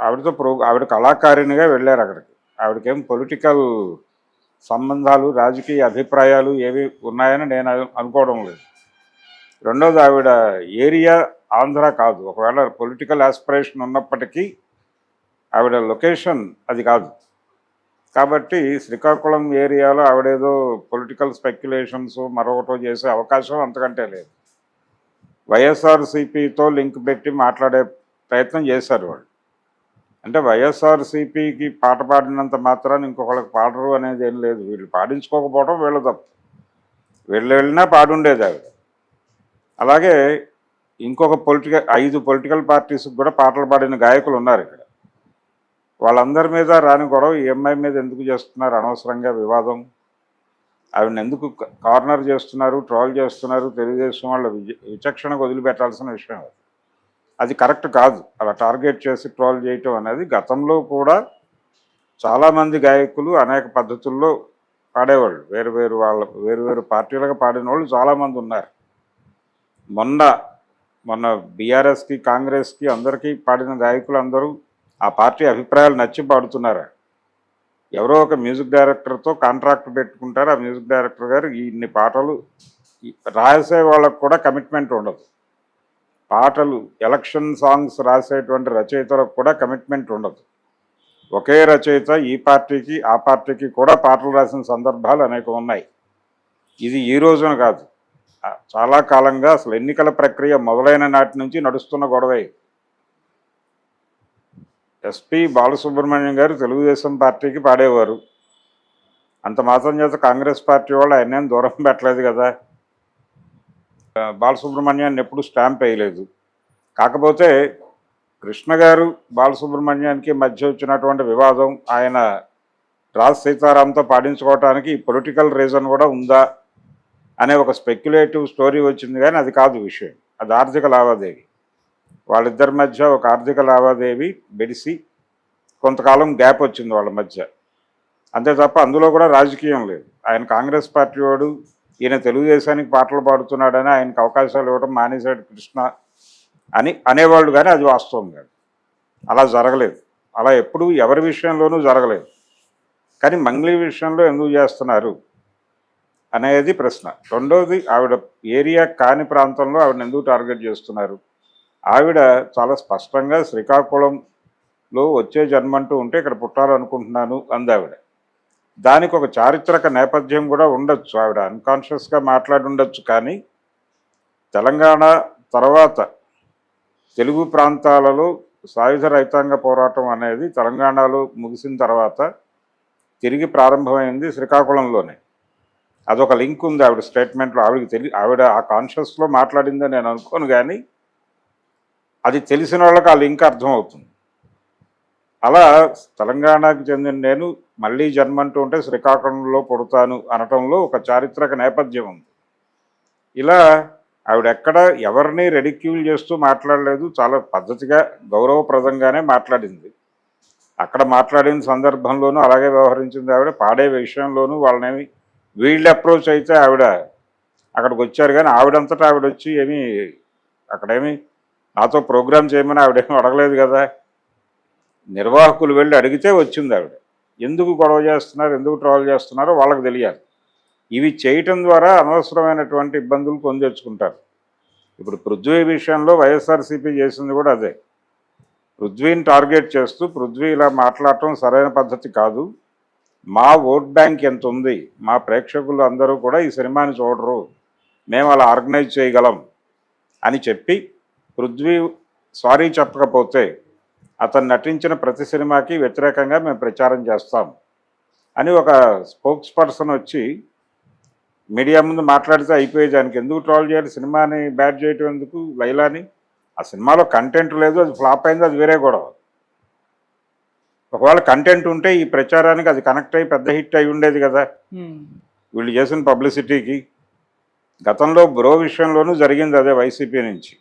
ఆవిడతో ప్రో ఆవిడ కళాకారిణిగా వెళ్ళారు అక్కడికి. ఆవిడకేం పొలిటికల్ సంబంధాలు రాజకీయ అభిప్రాయాలు ఏవి ఉన్నాయని నేను అనుకోవడం లేదు. రెండోది ఆవిడ ఏరియా ఆంధ్ర కాదు. ఒకవేళ పొలిటికల్ ఆస్పిరేషన్ ఉన్నప్పటికీ ఆవిడ లొకేషన్ అది కాదు. కాబట్టి శ్రీకాకుళం ఏరియాలో ఆవిడేదో పొలిటికల్ స్పెక్యులేషన్స్ మరొకటో చేసే అవకాశం అంతకంటే లేదు. వైఎస్ఆర్సీపీతో లింక్ పెట్టి మాట్లాడే ప్రయత్నం చేశారు వాళ్ళు. అంటే వైఎస్ఆర్సీపీకి పాట పాడినంత మాత్రాన్ని ఇంకొకళ్ళకి పాడరు అనేది ఏం లేదు. వీళ్ళు పాడించుకోకపోవడం వీళ్ళ తప్పు. వీళ్ళు వెళ్ళినా పాడుండేది ఆవిడ. అలాగే ఇంకొక పొలిటికల్ ఐదు పొలిటికల్ పార్టీస్కి కూడా పాటలు పాడిన గాయకులు ఉన్నారు ఇక్కడ. వాళ్ళందరి మీద రాని గొడవ ఈఎంఐ మీద ఎందుకు చేస్తున్నారు? అనవసరంగా వివాదం. ఆవిడని ఎందుకు కార్నర్ చేస్తున్నారు? ట్రోల్ చేస్తున్నారు? తెలుగుదేశం వాళ్ళ విచక్షణకు వదిలిపెట్టాల్సిన విషయం అది. అది కరెక్ట్ కాదు. అలా టార్గెట్ చేసి ట్రోల్ చేయటం అనేది గతంలో కూడా చాలామంది గాయకులు అనేక పద్ధతుల్లో పాడేవాళ్ళు. వేరు వేరు వాళ్ళ వేరు వేరు పార్టీలుగా పాడిన వాళ్ళు చాలామంది ఉన్నారు. మొన్న మొన్న బీఆర్ఎస్కి కాంగ్రెస్కి అందరికీ పాడిన గాయకులు అందరూ ఆ పార్టీ అభిప్రాయాలు నచ్చి పాడుతున్నారు? ఎవరో ఒక మ్యూజిక్ డైరెక్టర్తో కాంట్రాక్ట్ పెట్టుకుంటారు. ఆ మ్యూజిక్ డైరెక్టర్ గారు ఇన్ని పాటలు రాసే వాళ్ళకు కూడా కమిట్మెంట్ ఉండదు. పాటలు ఎలక్షన్ సాంగ్స్ రాసేటువంటి రచయితలకు కూడా కమిట్మెంట్ ఉండదు. ఒకే రచయిత ఈ పార్టీకి ఆ పార్టీకి కూడా పాటలు రాసిన సందర్భాలు అనేక ఉన్నాయి. ఇది ఈ రోజున కాదు. చాలా కాలంగా అసలు ఎన్నికల ప్రక్రియ మొదలైన నాటి నుంచి నడుస్తున్న గొడవ. ఎస్పి బాలసుబ్రహ్మణ్యం గారు తెలుగుదేశం పార్టీకి పాడేవారు. అంత మాత్రం చేత కాంగ్రెస్ పార్టీ వాళ్ళు ఆయన దూరం పెట్టలేదు కదా. బాలసుబ్రహ్మణ్యాన్ని ఎప్పుడు స్టాంప్ వేయలేదు. కాకపోతే కృష్ణ గారు బాలసుబ్రహ్మణ్యానికి మధ్య వచ్చినటువంటి వివాదం ఆయన రాజ్ సీతారాంతో పాటించుకోవటానికి పొలిటికల్ రీజన్ కూడా ఉందా అనే ఒక స్పెక్యులేటివ్ స్టోరీ వచ్చింది కానీ అది కాదు విషయం. అది ఆర్థిక లావాదేవీ. వాళ్ళిద్దరి మధ్య ఒక ఆర్థిక లావాదేవీ బెడిసి కొంతకాలం గ్యాప్ వచ్చింది వాళ్ళ మధ్య. అంతే తప్ప అందులో కూడా రాజకీయం లేదు. ఆయన కాంగ్రెస్ పార్టీ వాడు ఈయన తెలుగుదేశానికి పాటలు పాడుతున్నాడని ఆయనకు అవకాశాలు ఇవ్వడం మానేశాడు కృష్ణ అని అనేవాళ్ళు కానీ అది వాస్తవం కాదు. అలా జరగలేదు. అలా ఎప్పుడు ఎవరి విషయంలోనూ జరగలేదు. కానీ మంగ్లీ విషయంలో ఎందుకు చేస్తున్నారు అనేది ప్రశ్న. రెండవది ఆవిడ ఏరియా కాని ప్రాంతంలో ఆవిడని ఎందుకు టార్గెట్ చేస్తున్నారు? ఆవిడ చాలా స్పష్టంగా శ్రీకాకుళంలో వచ్చే జన్మంటూ ఉంటే ఇక్కడ పుట్టాలనుకుంటున్నాను అంది ఆవిడ. దానికి ఒక చారిత్రక నేపథ్యం కూడా ఉండొచ్చు. ఆవిడ అన్కాన్షియస్గా మాట్లాడి ఉండొచ్చు. కానీ తెలంగాణ తర్వాత తెలుగు ప్రాంతాలలో సాయుధ రైతాంగ పోరాటం అనేది తెలంగాణలో ముగిసిన తర్వాత తిరిగి ప్రారంభమైంది శ్రీకాకుళంలోనే. అదొక లింక్ ఉంది ఆవిడ స్టేట్మెంట్లో. ఆవిడకి తెలి ఆవిడ ఆ కాన్షియస్లో మాట్లాడిందని నేను అనుకోను కానీ అది తెలిసిన వాళ్ళకి ఆ లింక్ అర్థమవుతుంది. అలా తెలంగాణకు చెందిన నేను మళ్ళీ జన్మంటూ ఉంటే శ్రీకాకుళంలో పుడతాను అనటంలో ఒక చారిత్రక నేపథ్యం ఉంది. ఇలా ఆవిడ ఎక్కడ ఎవరిని రెడిక్యూల్ చేస్తూ మాట్లాడలేదు చాలా పద్ధతిగా గౌరవప్రదంగానే మాట్లాడింది. అక్కడ మాట్లాడిన సందర్భంలోనూ అలాగే వ్యవహరించింది ఆవిడ. పాడే విషయంలోనూ వాళ్ళనేమి వీళ్ళు అప్రోచ్ అయితే ఆవిడ అక్కడికి వచ్చారు కానీ ఆవిడంతటా ఆవిడ వచ్చి ఏమీ అక్కడేమి నాతో ప్రోగ్రామ్ చేయమని ఆవిడేమి అడగలేదు కదా. నిర్వాహకులు వెళ్ళి అడిగితే వచ్చింది ఆవిడ. ఎందుకు గొడవ చేస్తున్నారు ఎందుకు ట్రావెల్ చేస్తున్నారో వాళ్ళకి తెలియాలి. ఇవి చేయటం ద్వారా అనవసరమైనటువంటి ఇబ్బందులు పొందొచ్చుకుంటారు ఇప్పుడు పృథ్వీ విషయంలో వైఎస్ఆర్సీపీ చేసింది కూడా అదే. పృథ్వీని టార్గెట్ చేస్తూ పృథ్వీ ఇలా మాట్లాడటం సరైన పద్ధతి కాదు. మా ఓట్ బ్యాంక్ ఎంత ఉంది? మా ప్రేక్షకులు అందరూ కూడా ఈ సినిమాని చూడరు. మేము అలా ఆర్గనైజ్ చేయగలం అని చెప్పి పృథ్వీ సారీ చెప్పకపోతే అతను నటించిన ప్రతి సినిమాకి వ్యతిరేకంగా మేము ప్రచారం చేస్తాం అని ఒక స్పోక్స్ పర్సన్ వచ్చి మీడియా ముందు మాట్లాడితే అయిపోయేది. దానికి ఎందుకు ట్రోల్ చేయాలి? సినిమాని బ్యాడ్ చేయటం ఎందుకు? లైలాని? ఆ సినిమాలో కంటెంట్ లేదు. అది ఫ్లాప్ అయింది. అది వేరే గొడవ. ఒకవేళ కంటెంట్ ఉంటే ఈ ప్రచారానికి అది కనెక్ట్ అయ్యి పెద్ద హిట్ అయి ఉండేది కదా. వీళ్ళు చేసిన పబ్లిసిటీకి గతంలో బ్రో విషయంలోనూ జరిగింది అదే వైసీపీ నుంచి.